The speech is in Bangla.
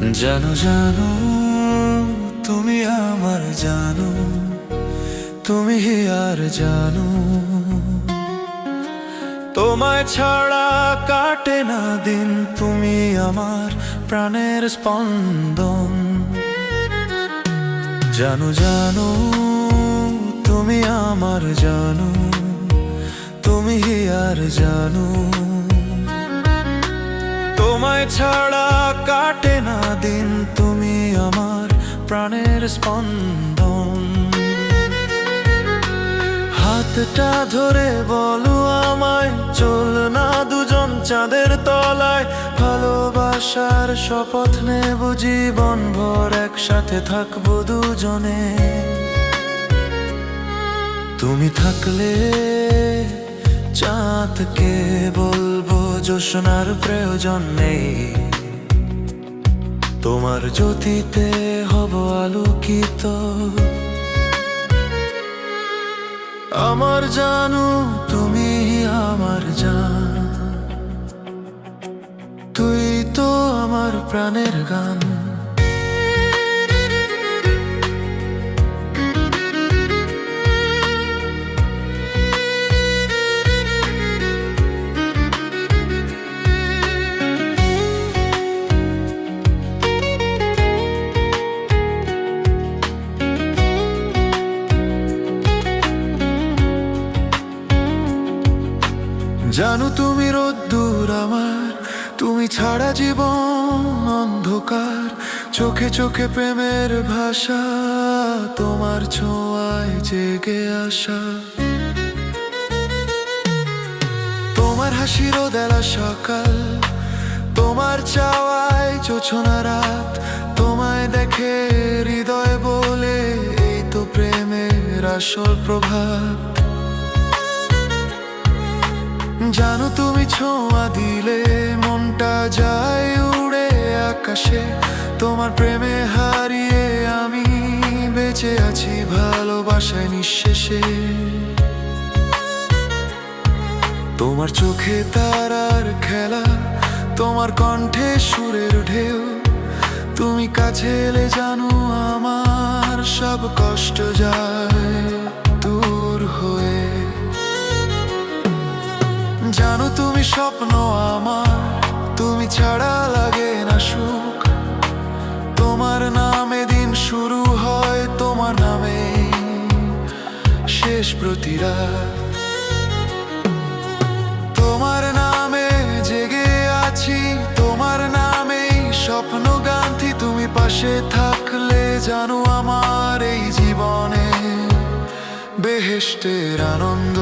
জানো জানো, তুমি আমার জানো, তুমি আর জানো। তোমায় ছাড়া কাটে না দিন, তুমি আমার প্রাণের স্পন্দন। জানো জানো, তুমি আমার জানো, তুমি আর জানো। তোমায় ছাড়া কাটে দিন তুমি আমার প্রাণের স্পন্দন। হাতটা ধরে বলো আমায়, চল না দুজন চাঁদের তলায়। ভালোবাসার শপথ নেব জীবন ভর, একসাথে থাকব দুজনে। তুমি থাকলে চাঁদকে বলব জোসনার প্রয়োজন নেই। তোমার জ্যোতিতে হব আলোকিত। আমার জানো তুমি আমার জান। তুই তো আমার প্রাণের গান। জানো তুমি রোদ্দুর আমার, তুমি ছাড়া জীবন অন্ধকার। চোখে চোখে প্রেমের ভাষা, তোমার ছোঁয়ায় জেগে আসা। তোমার হাসির দেলা সকাল, তোমার চাওয়ায় চোছনা রাত। তোমায় দেখে হৃদয় বলে, এই তো প্রেমের আসল প্রভাত। জানো তুমি ছোঁয়া দিলে মনটা যায় উড়ে আকাশে। তোমার প্রেমে হারিয়ে আমি বেঁচে আছি ভালোবাসায় নিঃশেষে। তোমার চোখে তারার খেলা, তোমার কণ্ঠে সুরের ঢেউ। তুমি কাছে এলে জানো আমার সব কষ্ট যায়। স্বপ্ন আমার, তুমি ছাড়া লাগে না সুখ। তোমার নামে দিন শুরু হয় তোমার নামে, শেষ প্রতিরা তোমার নামে জেগে আছি, তোমার নামেই স্বপ্ন গান্ধী তুমি পাশে থাকলে জানো আমার এই জীবনে বেহেস্টের আনন্দ।